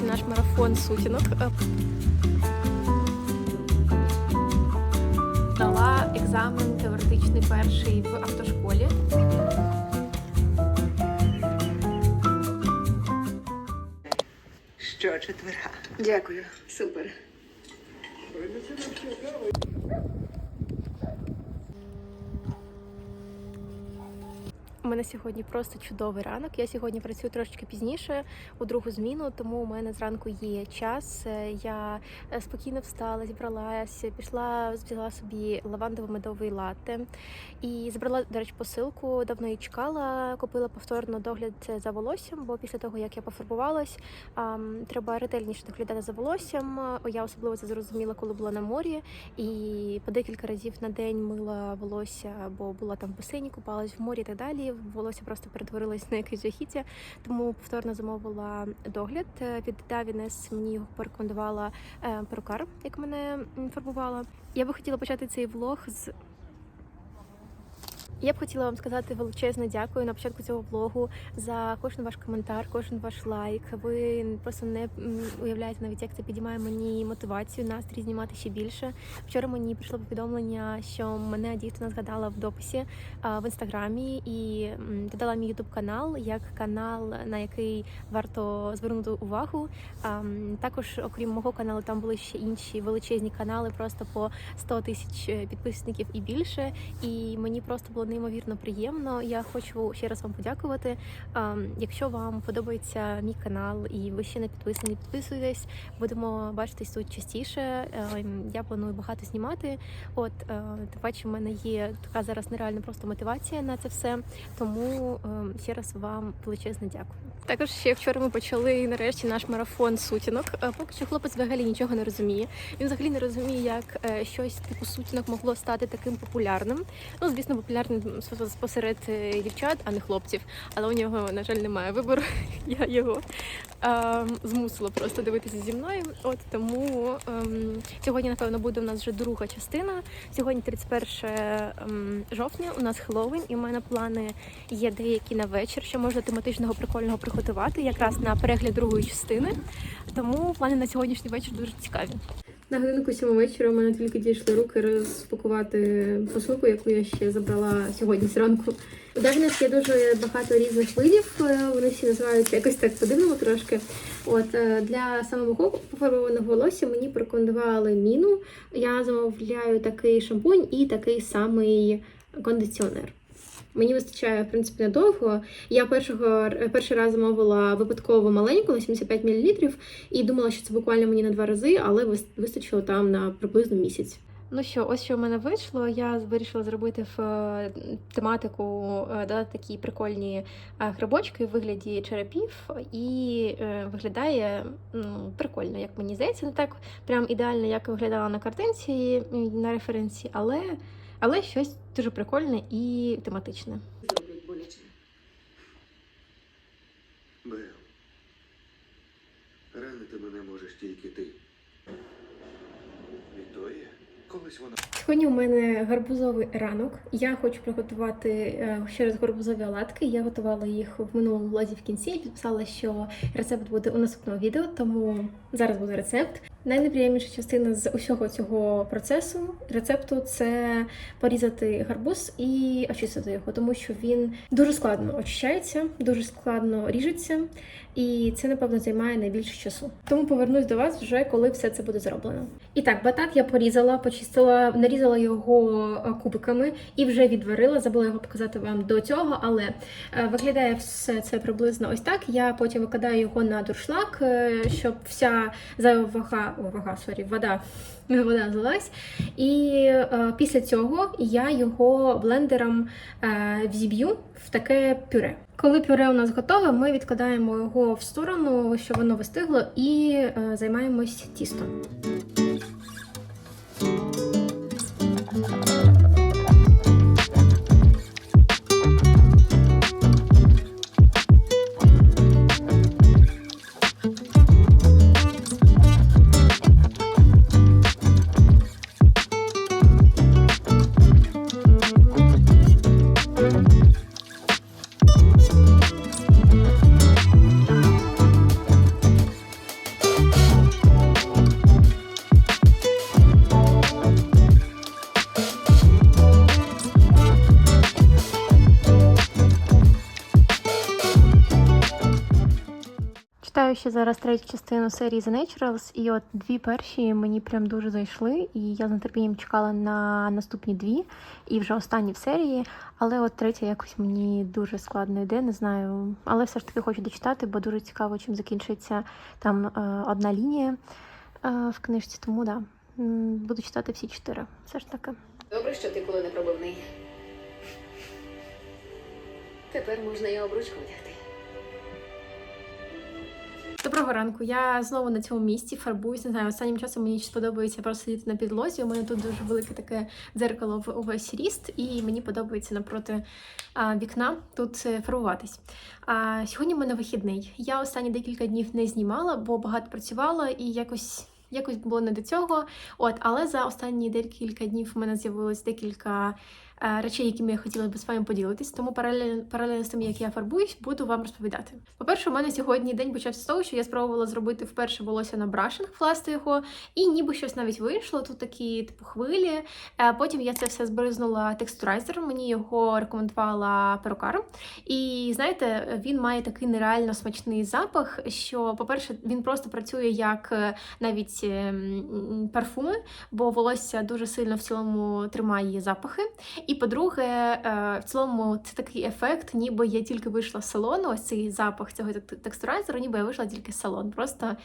нарешті наш марафон сутінок. Дала екзамен теоретичний перший в автошколі. Що четверга? Дякую, супер. Мене сьогодні просто чудовий ранок. Я сьогодні працюю трошечки пізніше у другу зміну, тому у мене зранку є час. Е, Я е, спокійно встала, зібралася, пішла, взяла собі лавандово-медовий латте і забрала, до речі, посилку. Давно її чекала. Купила повторно догляд за волоссям, бо після того як я пофарбувалась, треба ретельніше доглядати за волоссям. Е, Я особливо це зрозуміла, коли була на морі, і по декілька разів на день мила волосся, бо була там в басейні, купалась в морі і так далі. Волосся просто перетворилось на якесь жахіття. Тому повторно замовила догляд. Е, Від Davines мені його порекомендувала е, перукар, як мене фарбувала. Я би хотіла почати цей влог з. Я б хотіла вам сказати величезне дякую на початку цього влогу за кожен ваш коментар, кожен ваш лайк. Ви просто не уявляєте навіть, як це підіймає мені мотивацію, настрій знімати ще більше. Вчора мені прийшло повідомлення, що мене дівчина згадала в дописі в інстаграмі і додала мій ютуб канал як канал, на який варто звернути увагу. Також, окрім мого каналу, там були ще інші величезні канали, просто по 100 тисяч підписників і більше. І мені просто було неймовірно приємно. Я хочу ще раз вам подякувати. Якщо вам подобається мій канал і ви ще не підписані, підписуйтесь. Будемо бачитись тут частіше. Е, Я планую багато знімати. От е, тим паче, в мене є така зараз нереальна просто мотивація на це все. Тому е, ще раз вам величезне дякую. Також ще вчора ми почали нарешті наш марафон сутінок. Е, Поки що хлопець взагалі нічого не розуміє. Він взагалі не розуміє, як е, щось типу сутінок могло стати таким популярним. Ну, звісно, популярним посеред е, дівчат, а не хлопців. Але у нього, на жаль, немає вибору. Я його е, змусила просто дивитися зі мною. От тому ем, сьогодні, напевно, буде у нас вже друга частина. Сьогодні 31 ем, жовтня. У нас Хеллоуін, і в мене плани є деякі на вечір, що можна тематичного прикольного приготувати, якраз на перегляд другої частини. Тому плани на сьогоднішній вечір дуже цікаві. На годинку сьому вечора у мене тільки дійшли руки розпакувати посилку, яку я ще забрала сьогодні зранку. У Давінес є дуже багато різних видів. е, Вони всі називаються якось так по-дивному трошки. От е, для самого пофарбованого волосся мені порекомендували міну. Я замовляю такий шампунь і такий самий кондиціонер. Мені вистачає, в принципі, недовго. Я першого перший раз замовила випадково маленьку на 75 мл і думала, що це буквально мені на два рази, але вис- вистачило там на приблизно місяць. Ну що, ось що в мене вийшло. Я вирішила зробити в е, тематику е, додати такі прикольні е, грибочки в вигляді черепів, і е, виглядає ну, прикольно, як мені здається. Не так прям ідеально, як виглядала на картинці на референсі, але, але щось дуже прикольне і тематичне. Зроблять боляче. Бел, ранити мене можеш тільки ти. Вікторія, колись вона. Сьогодні у мене гарбузовий ранок. Я хочу приготувати е, ще раз гарбузові оладки. Я готувала їх в минулому влозі в кінці і підписала, що рецепт буде у наступному відео, тому зараз буде рецепт. Найнеприємніша частина з усього цього процесу рецепту це порізати гарбуз і очистити його, тому що він дуже складно очищається, дуже складно ріжеться, і це напевно займає найбільше часу. Тому повернусь до вас вже коли все це буде зроблено. І так, батат я порізала, почистила, нарізала його е, кубиками і вже відварила. Забула його показати вам до цього, але е, виглядає все це приблизно ось так. Я потім викладаю його на дуршлаг, е, щоб вся вага, о, вага, сорі, вода. Вода злилась, і е, після цього я його блендером е, взіб'ю в таке пюре. Коли пюре у нас готове, ми відкладаємо його в сторону, щоб воно вистигло, і е, займаємось тістом. Thank you. Ще зараз третю частину серії The Naturals, і от дві перші мені прям дуже зайшли, і я з нетерпінням чекала на наступні дві, і вже останні в серії. Але от третя якось мені дуже складно йде, не знаю. Але все ж таки хочу дочитати, бо дуже цікаво, чим закінчується там е, одна лінія е, в книжці. Тому да, буду читати всі чотири. Все ж таки. Добре, що ти коли не пробивний. Тепер можна і обручку вдягти. Доброго ранку. Я знову на цьому місці фарбуюсь. Не знаю, останнім часом мені сподобається просто сидіти на підлозі. У мене тут дуже велике таке дзеркало в увесь ріст, і мені подобається напроти а, вікна тут е, фарбуватись. А сьогодні в мене вихідний. Я останні декілька днів не знімала, бо багато працювала і якось. Якось було не до цього. От, але за останні декілька днів в мене з'явилось декілька речей, якими я хотіла би з вами поділитись. Тому паралельно, паралельно з тим, як я фарбуюсь, буду вам розповідати. По-перше, у мене сьогодні день почався з того, що я спробувала зробити вперше волосся на брашинг, вкласти його, і ніби щось навіть вийшло. Тут такі типу хвилі. Е, потім я це все збризнула текстурайзером. Мені його рекомендувала перукар. І знаєте, він має такий нереально смачний запах. Що, по-перше, він просто працює як е, навіть е, парфуми, бо волосся дуже сильно в цілому тримає запахи. І по-друге, е, в цілому це такий ефект, ніби я тільки вийшла з салону. Ось цей запах цього текстурайзеру, ніби я вийшла тільки з салону. Просто,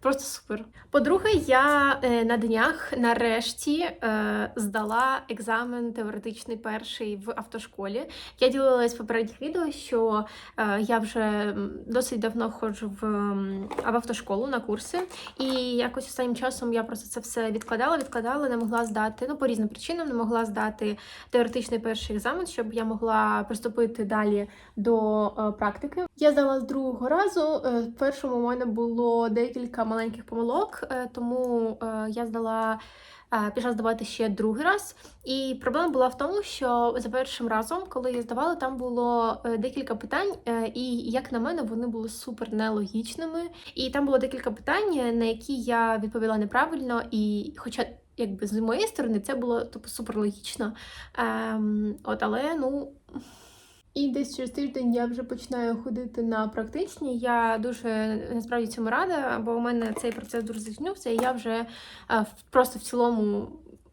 просто супер. По-друге, я е, на днях нарешті е, здала екзамен теоретичний перший в автошколі. Я ділилась в попередніх відео, що я вже досить давно ходжу в, в автошколу на курси, і якось останнім часом я просто це все відкладала, відкладала, не могла здати. Ну, по різним причинам не могла здати теоретичний перший екзамен, щоб я могла приступити далі до е, практики. Я здала з другого разу. Е, в першому у мене було декілька маленьких помилок, е, тому я здала. Пішла здавати ще другий раз, і проблема була в тому, що за першим разом, коли я здавала, там було декілька питань, і як на мене, вони були супер нелогічними. І там було декілька питань, на які я відповіла неправильно, і хоча. Якби з моєї сторони це було типу супер логічно. Ем, от, але ну. І десь через тиждень я вже починаю ходити на практичні. Я дуже насправді цьому рада, бо у мене цей процес дуже затягнувся, і я вже е, просто в цілому.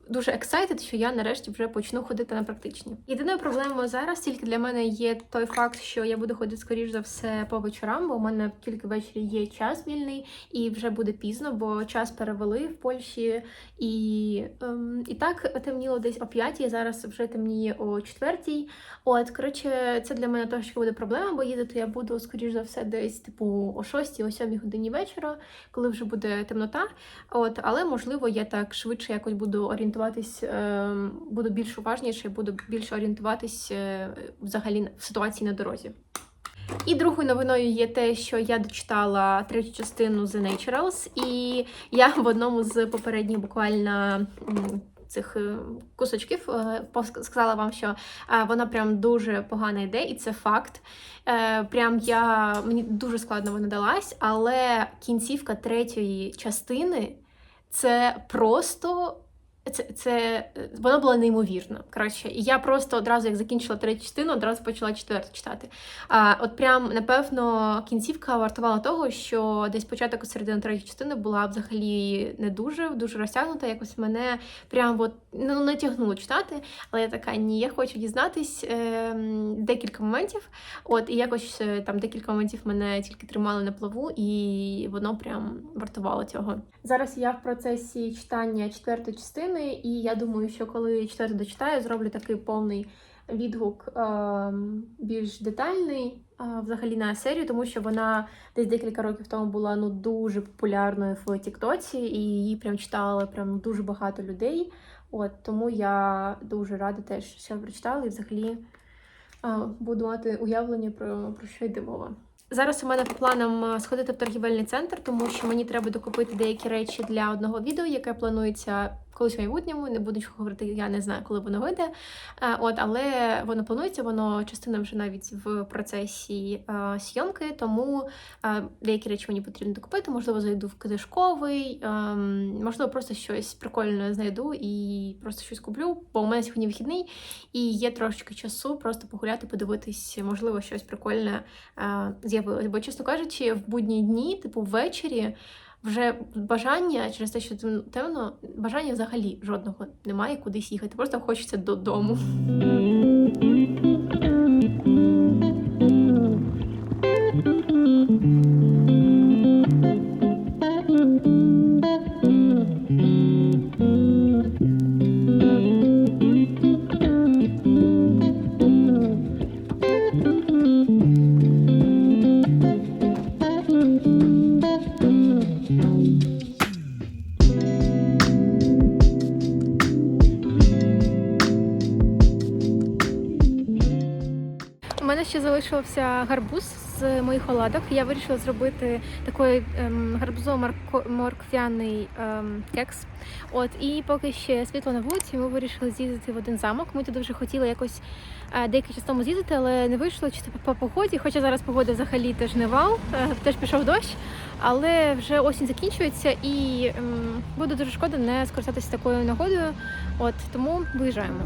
Дуже excited, що я нарешті вже почну ходити на практичні. Єдиною проблемою зараз тільки для мене є той факт, що я буду ходити скоріш за все по вечорам, бо у мене тільки ввечері є час вільний і вже буде пізно, бо час перевели в Польщі. І, ем, і так темніло десь о п'ятій, зараз вже темніє о четвертій. От, коротше, це для мене трошки буде проблема, бо їздити я буду, скоріш за все, десь типу о 6 о 7 годині вечора, коли вже буде темнота. От, але можливо, я так швидше якось буду орієнтуватись, е, буду більш уважніше, буду більше орієнтуватись е, взагалі в ситуації на дорозі. І другою новиною є те, що я дочитала третю частину The Naturals, і я в одному з попередніх буквально цих е, кусочків сказала вам, що вона прям дуже погана йде, і це факт. Прям я мені дуже складно вона далась, але кінцівка третьої частини це просто. Це, це е, вона була неймовірна. Коротше, і я просто одразу, як закінчила третю частину, одразу почала четверту читати. А, от прям, напевно, кінцівка вартувала того, що десь початок і середина третьої частини була взагалі не дуже, дуже розтягнута. Якось мене прям от, ну, не тягнуло читати. Але я така, ні, я хочу дізнатись е, декілька моментів. От, і якось е, там декілька моментів мене тільки тримали на плаву, і воно прям вартувало цього. Зараз я в процесі читання четвертої частини, і я думаю, що коли четверту дочитаю, зроблю такий повний відгук ем, більш детальний е, взагалі на серію, тому що вона десь декілька років тому була ну дуже популярною в Тіктоці, і її прям читали прям дуже багато людей. От тому я дуже рада теж, що прочитала, і взагалі е, буду мати уявлення про, про що йде мова. Зараз у мене по планам е, сходити в торгівельний центр, тому що мені треба докупити деякі речі для одного відео, яке планується колись в майбутньому, не буду говорити, я не знаю, коли воно вийде. Е, От, але воно планується, воно частина вже навіть в процесі е, зйомки, тому е, деякі речі мені потрібно докупити. Можливо, зайду в книжковий, ем, можливо, просто щось прикольне знайду і просто щось куплю, бо у мене сьогодні вихідний і є трошечки часу просто погуляти, подивитись, можливо, щось прикольне е, з'явилось. Бо, чесно кажучи, в будні дні, типу ввечері, вже бажання через те, що темно, бажання взагалі жодного немає кудись їхати. Просто хочеться додому. Ще гарбуз з моїх оладок. Я вирішила зробити такий ем, гарбузово-морквяний ем, кекс. От і поки ще світло на вулиці, ми вирішили з'їздити в один замок. Ми туди вже хотіли якось е, деякий час тому з'їздити, але не вийшло чи по, по погоді. Хоча зараз погода взагалі теж не вал, е, теж пішов дощ, але вже осінь закінчується і ем, буде дуже шкода не скористатися такою нагодою. От тому виїжджаємо.